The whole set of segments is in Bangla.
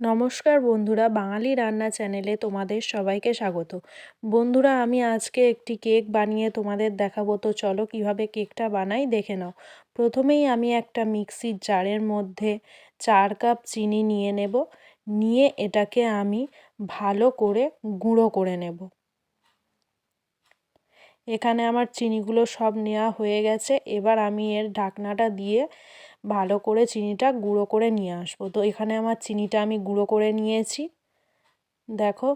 নমস্কার বন্ধুরা, বাঙালি রান্না চ্যানেলে তোমাদের সবাইকে স্বাগত। বন্ধুরা, আমি আজকে একটি কেক বানিয়ে তোমাদের দেখাবো, তো চলো কীভাবে কেকটা বানাই দেখে নাও। প্রথমেই আমি একটা মিক্সির জারের মধ্যে চার কাপ চিনি নিয়ে নেব, নিয়ে এটাকে আমি ভালো করে গুঁড়ো করে নেব। এখানে আমার চিনিগুলো সব নেওয়া হয়ে গেছে, এবার আমি এর ঢাকনাটা দিয়ে ভালো করে চিনিটা গুঁড়ো করে নিয়ে আসব। তো এখানে আমার চিনিটা আমি গুঁড়ো করে নিয়েছি। দেখো,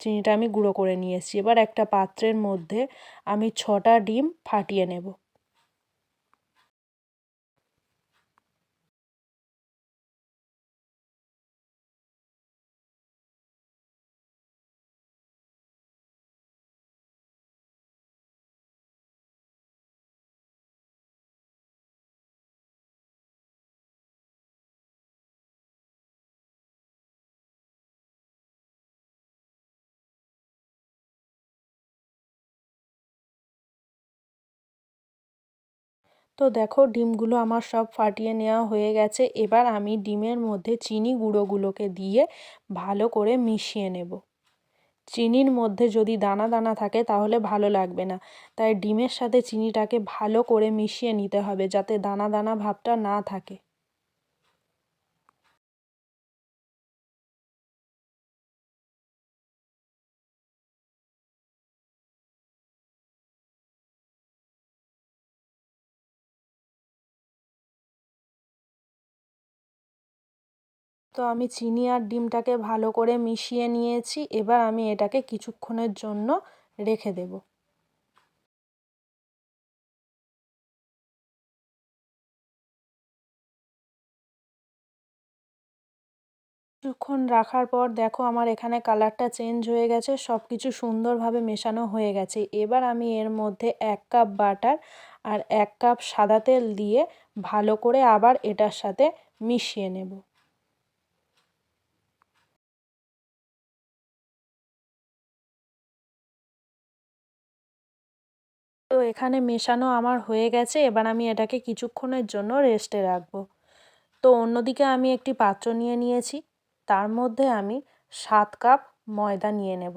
চিনিটা আমি গুঁড়ো করে নিয়েছি এবার একটা পাত্রের মধ্যে আমি ছটা ডিম ফাটিয়ে নেব। তো দেখো, ডিমগুলো আমার সব ফাটিয়ে নেওয়া হয়ে গেছে। এবার আমি ডিমের মধ্যে চিনি গুঁড়োগুলোকে দিয়ে ভালো করে মিশিয়ে নেব। চিনির মধ্যে যদি দানা দানা থাকে তাহলে ভালো লাগবে না। তাই ডিমের সাথে চিনিটাকে ভালো করে মিশিয়ে নিতে হবে যাতে দানা দানা ভাবটা না থাকে। তো আমি চিনি আর ডিমটাকে ভালো করে মিশিয়ে নিয়েছি। এবার আমি এটাকে কিছুক্ষণের জন্য রেখে দেব। কিছুক্ষণ রাখার পর দেখো আমার এখানে কালারটা চেঞ্জ হয়ে গেছে সব কিছু সুন্দরভাবে মেশানো হয়ে গেছে। এবার আমি এর মধ্যে এক কাপ বাটার আর এক কাপ সাদা তেল দিয়ে ভালো করে আবার এটার সাথে মিশিয়ে নেব। তো এখানে মেশানো আমার হয়ে গেছে, এবার আমি এটাকে কিছুক্ষণের জন্য রেস্টে রাখব। তো অন্যদিকে আমি একটি পাত্র নিয়ে নিয়েছি, তার মধ্যে আমি সাত কাপ ময়দা নিয়ে নেব।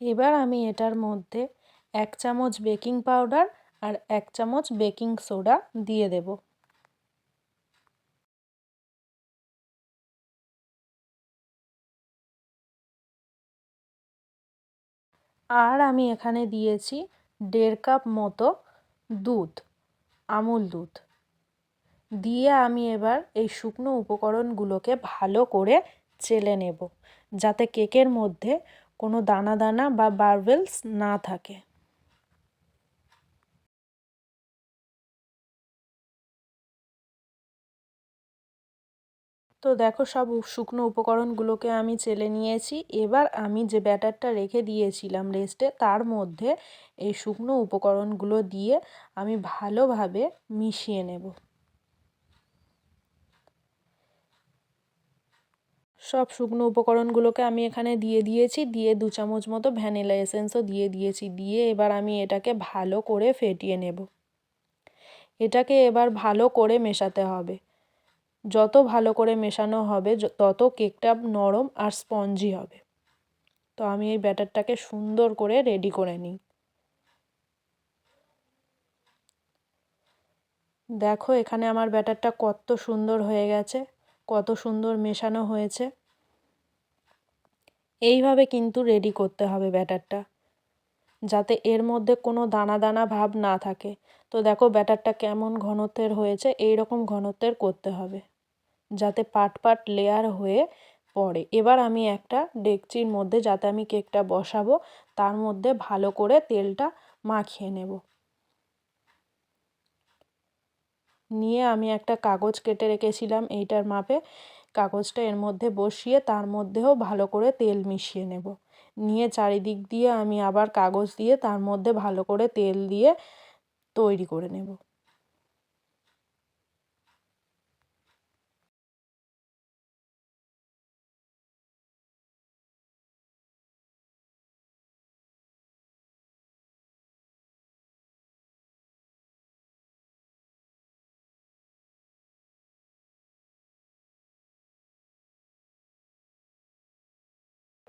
এবার আমি এটার মধ্যে এক চামচ বেকিং পাউডার আর এক চামচ বেকিং সোডা দিয়ে দেব। আর আমি এখানে দিয়েছি দেড় কাপ মতো দুধ, আমুল দুধ। দিয়ে আমি এবার এই শুকনো উপকরণগুলোকে ভালো করে চেলে নেব, যাতে কেকের মধ্যে কোনো দানা দানা বা বার্বেলস না থাকে। তো দেখো সব শুকনো উপকরণগুলোকে আমি চেলে নিয়েছি। এবার আমি যে ব্যাটারটা রেখে দিয়েছিলাম রেস্টে তার মধ্যে এই শুকনো উপকরণগুলো দিয়ে আমি ভালোভাবে মিশিয়ে নেব। সব শুকনো উপকরণগুলোকে আমি এখানে দিয়ে দিয়েছি, দিয়ে দু চামচ মতো ভ্যানিলা এসেন্সও দিয়ে দিয়েছি, দিয়ে এবার আমি এটাকে ভালো করে ফেটিয়ে নেব। এটাকে এবার ভালো করে মেশাতে হবে। যত ভালো করে মেশানো হবে তত কেকটা নরম আর স্পঞ্জি হবে। তো আমি এই ব্যাটারটাকে সুন্দর করে রেডি করে নিই। দেখো এখানে আমার ব্যাটারটা কত সুন্দর হয়ে গেছে। কত সুন্দর মেশানো হয়েছে। এইভাবে কিন্তু রেডি করতে হবে ব্যাটারটা, যাতে এর মধ্যে কোনো দানা দানা ভাব না থাকে। তো দেখো ব্যাটারটা কেমন ঘনত্বের হয়েছে এই রকম ঘনত্বের করতে হবে, যাতে পাট পাট লেয়ার হয়ে পড়ে। এবার আমি একটা ডেকচির মধ্যে যাতে আমি কেকটা বসাবো, তার মধ্যে ভালো করে তেলটা মাখিয়ে নেব। নিয়ে আমি একটা কাগজ কেটে রেখেছিলাম এইটার মাপে। কাগজটা এর মধ্যে বসিয়ে তার মধ্যেও ভালো করে তেল মিশিয়ে নেব। নিয়ে চারিদিক দিয়ে আমি আবার কাগজ দিয়ে তার মধ্যে ভালো করে তেল দিয়ে তৈরি করে নেব।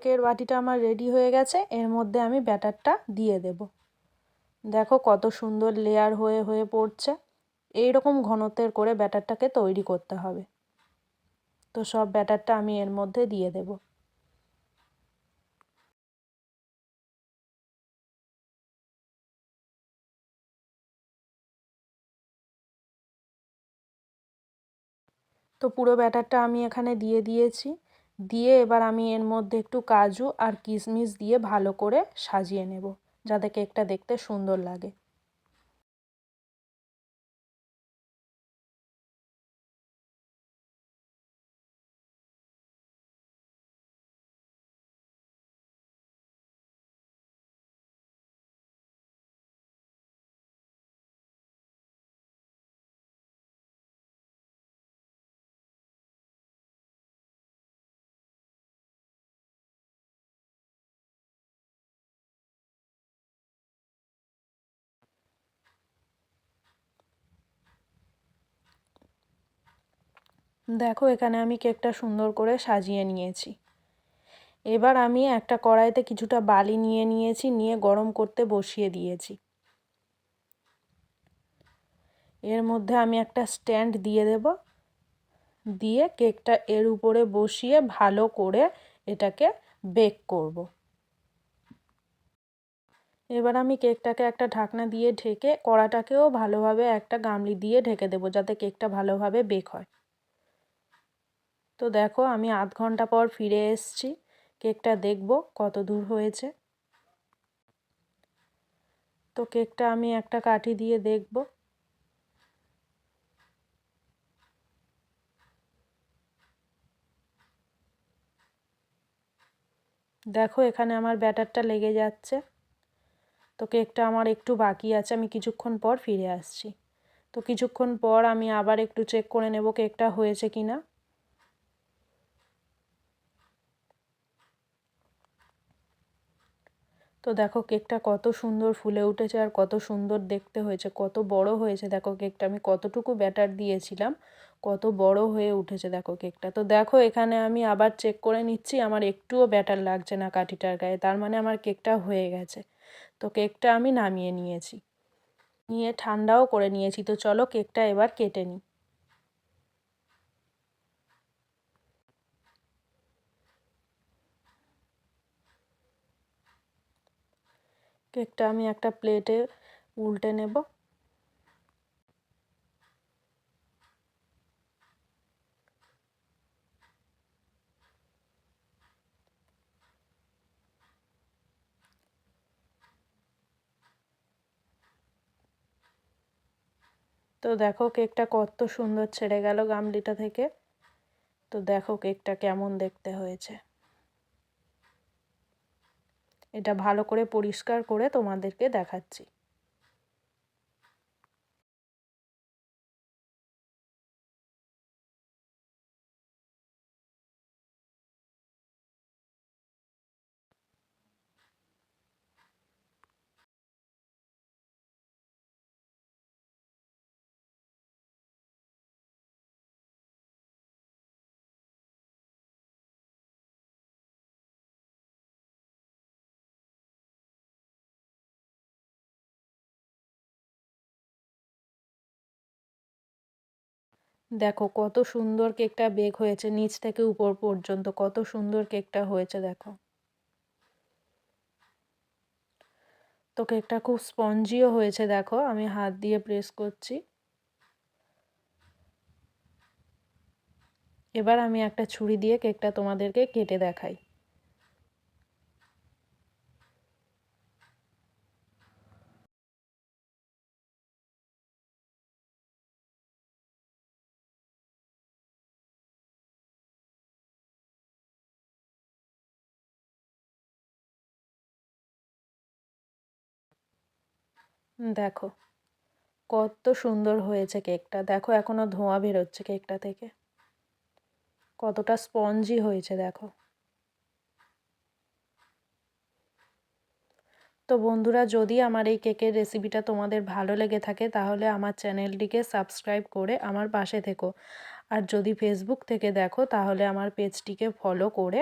কেকের বাটিটা আমার রেডি হয়ে গেছে, এর মধ্যে আমি ব্যাটারটা দিয়ে দেব। দেখো কত সুন্দর লেয়ার হয়ে হয়ে পড়ছে। এই রকম ঘনত্বের করে ব্যাটারটাকে তৈরি করতে হবে। তো সব ব্যাটারটা আমি এর মধ্যে দিয়ে দেব। তো পুরো ব্যাটারটা আমি এখানে দিয়ে দিয়েছি। দিয়ে এবার আমি এর মধ্যে একটু কাজু আর কিশমিশ দিয়ে ভালো করে সাজিয়ে নেব, যাতে কেকটা দেখতে সুন্দর লাগে। দেখো, এখানে আমি কেকটা সুন্দর করে সাজিয়ে নিয়েছি। এবার আমি একটা কড়াইতে কিছুটা বালি নিয়ে নিয়েছি, নিয়ে গরম করতে বসিয়ে দিয়েছি। এর মধ্যে আমি একটা স্ট্যান্ড দিয়ে দেব। দিয়ে কেকটা এর উপরে বসিয়ে ভালো করে এটাকে বেক করব। এবার আমি কেকটাকে একটা ঢাকনা দিয়ে ঢেকে কড়াটাকেও ভালোভাবে একটা গামলি দিয়ে ঢেকে দেবো, যাতে কেকটা ভালোভাবে বেক হয়। তো দেখো আমি আধ ঘণ্টা পর ফিরে এসছি। কেকটা দেখব কত দূর হয়েছে। তো কেকটা আমি একটা কাঠি দিয়ে দেখব। দেখো এখানে আমার ব্যাটারটা লেগে যাচ্ছে। তো কেকটা আমার একটু বাকি আছে, আমি কিছুক্ষণ পর ফিরে আসছি। তো কিছুক্ষণ পর আমি আবার একটু চেক করে নেব কেকটা হয়েছে কি না তো দেখো কেকটা কত সুন্দর ফুলে উঠেছে আর কত সুন্দর দেখতে হয়েছে, কত বড় হয়েছে। দেখো কেকটা আমি কতটুকু ব্যাটার দিয়েছিলাম, কত বড় হয়ে উঠেছে দেখো কেকটা। তো দেখো এখানে আমি আবার চেক করে নিচ্ছি, আমার একটুও ব্যাটার লাগছে না কাঠিটার গায়ে, তার মানে আমার কেকটা হয়ে গেছে। তো কেকটা আমি নামিয়ে নিয়েছি, নিয়ে ঠান্ডাও করে নিয়েছি। তো চলো কেকটা এবার কেটে নিই। কেকটা আমি একটা প্লেটে উল্টে নেব। তো দেখো কেকটা কত সুন্দর ছেড়ে গেল গামলিটা থেকে। তো দেখো কেকটা কেমন দেখতে হয়েছে। এটা ভালো করে পরিষ্কার করে তোমাদেরকে দেখাচ্ছি। দেখো কত সুন্দর কেকটা বেক হয়েছে নিচ থেকে উপর পর্যন্ত, কত সুন্দর কেকটা হয়েছে দেখো। তো কেকটা খুব স্পঞ্জিও হয়েছে দেখো, আমি হাত দিয়ে প্রেস করছি। এবার আমি একটা ছুরি দিয়ে কেকটা তোমাদেরকে কেটে দেখাই। দেখো, কত সুন্দর হয়েছে কেকটা। দেখো এখনও ধোঁয়া বেরোচ্ছে কেকটা থেকে। কতটা স্পঞ্জি হয়েছে, দেখো। তো বন্ধুরা, যদি আমার এই কেকের রেসিপিটা তোমাদের ভালো লেগে থাকে, তাহলে আমার চ্যানেলটিকে সাবস্ক্রাইব করে আমার পাশে থেকো। আর যদি ফেসবুক থেকে দেখো, তাহলে আমার পেজটিকে ফলো করে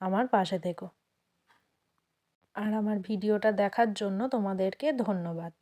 আমার পাশে থেকো। আর আমার ভিডিওটা দেখার জন্য তোমাদেরকে ধন্যবাদ।